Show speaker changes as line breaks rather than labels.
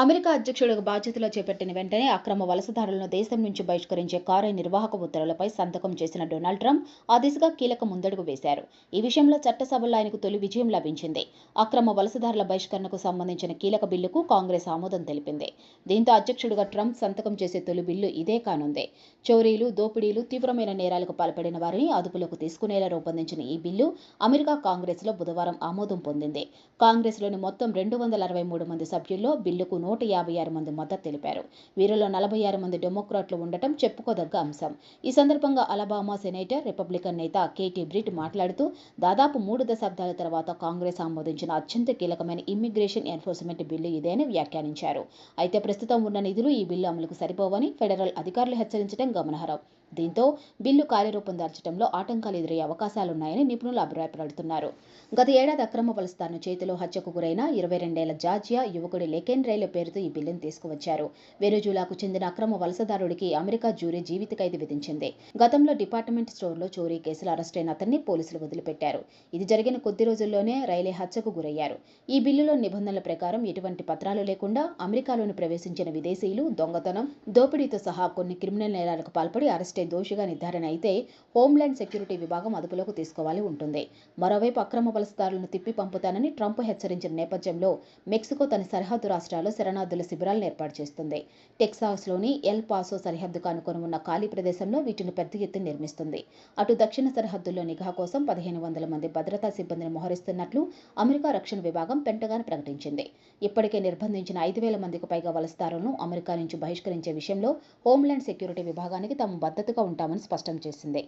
America అధ్యక్షుడికి బాధ్యతలు చేపట్టిన వెంటనే అక్రమ వలసదారులను దేశం నుంచి బహిష్కరించే కార్యనిర్వాహక ఉత్తర్వులపై సంతకం చేసిన డొనాల్డ్ ట్రంప్ ఆ దిశగా కీలక ముందడుగు వేశారు. ఈ విషయంలో చట్టసభలో ఆయనకు తొలి విజయం లభించింది. అక్రమ వలసదారుల బహిష్కరణకు సంబంధించిన కీలక బిల్లుకు కాంగ్రెస్ ఆమోదం తెలిపింది. దీంతో అధ్యక్షుడిగా ట్రంప్ సంతకం చేసే తొలి బిల్లు ఇదే కానుంది. చోరీలు దోపిడీలు తీవ్రమైన నేరాలకు పాల్పడిన వారిని అదుపులోకి తీసుకునేలా రూపొందించిన ఈ బిల్లు అమెరికా కాంగ్రెస్లో బుధవారం ఆమోదం పొందింది. కాంగ్రెస్లోని మొత్తం రెండు వందల అరవై మూడు మంది సభ్యుల్లో బిల్లుకు నూట యాభై ఆరు మంది మద్దతు తెలిపారు. వీరిలో నలభై ఆరు మంది డెమోక్రాట్లు ఉండటం చెప్పుకోదగ్గ అంశం. ఈ సందర్భంగా అలబామా సెనేటర్ రిపబ్లికన్ నేత కేటీ బ్రిట్ మాట్లాడుతూ దాదాపు మూడు దశాబ్దాల తర్వాత కాంగ్రెస్ ఆమోదించిన అత్యంత కీలకమైన ఇమ్మిగ్రేషన్ ఎన్ఫోర్స్మెంట్ బిల్లు ఇదే అని వ్యాఖ్యానించారు. అయితే ప్రస్తుతం ఉన్న నిధులు ఈ బిల్లు అమలుకు సరిపోవని ఫెడరల్ అధికారులు హెచ్చరించడం గమనార్హం. దీంతో బిల్లు కార్యరూపం దాల్చడంలో ఆటంకాలు ఎదురయ్యే అవకాశాలున్నాయని నిపుణులు అభిప్రాయపడుతున్నారు. గత ఏడాది అక్రమ వలసదారుని చేతిలో హత్యకు గురైన ఇరవై రెండేళ్ళ జార్జియా యువకుడి లెకెన్ రైల పేరుతో ఈ బిల్లును తీసుకువచ్చారు. వెనుజులాకు చెందిన అక్రమ వలసదారుడికి అమెరికా జ్యూరీ జీవిత ఖైదు విధించింది. గతంలో డిపార్ట్మెంట్ స్టోర్లో చోరీ కేసులో అరెస్టైన అతన్ని పోలీసులు వదిలిపెట్టారు. ఇది జరిగిన కొద్ది రోజుల్లోనే రైలే హత్యకు గురయ్యారు. ఈ బిల్లులో నిబంధనల ప్రకారం ఎటువంటి పత్రాలు లేకుండా అమెరికాలోని ప్రవేశించిన విదేశీయులు దొంగతనం దోపిడీతో సహా కొన్ని క్రిమినల్ నేరాలకు పాల్పడి అరెస్ట్ దోషిగా నిర్ధారణ అయితే హోంల్యాండ్ సెక్యూరిటీ విభాగం అదుపులోకి తీసుకోవాలి ఉంటుంది. మరోవైపు అక్రమ వలసదారులను తిప్పి పంపుతానని ట్రంప్ హెచ్చరించిన నేపథ్యంలో మెక్సికో తన సరిహద్దు రాష్ట్రాల్లో శరణార్థుల శిబిరాలను ఏర్పాటు చేస్తుంది. టెక్సాస్లోని ఎల్ పాసో సరిహద్దుకు అనుకుని ఉన్న ఖాళీ ప్రదేశంలో వీటిని పెద్ద ఎత్తున నిర్మిస్తుంది. అటు దక్షిణ సరిహద్దుల్లో నిఘా కోసం పదిహేను వందల మంది భద్రతా సిబ్బందిని మోహరిస్తున్నట్లు అమెరికా రక్షణ విభాగం పెంటగాన్ ప్రకటించింది. ఇప్పటికే నిర్బంధించిన ఐదు వేల మందికి పైగా వలసదారులను అమెరికా నుంచి బహిష్కరించే విషయంలో హోంల్యాండ్ సెక్యూరిటీ విభాగానికి తమ తాము జాగ్రత్తగా ఉంటామని స్పష్టం చేసింది.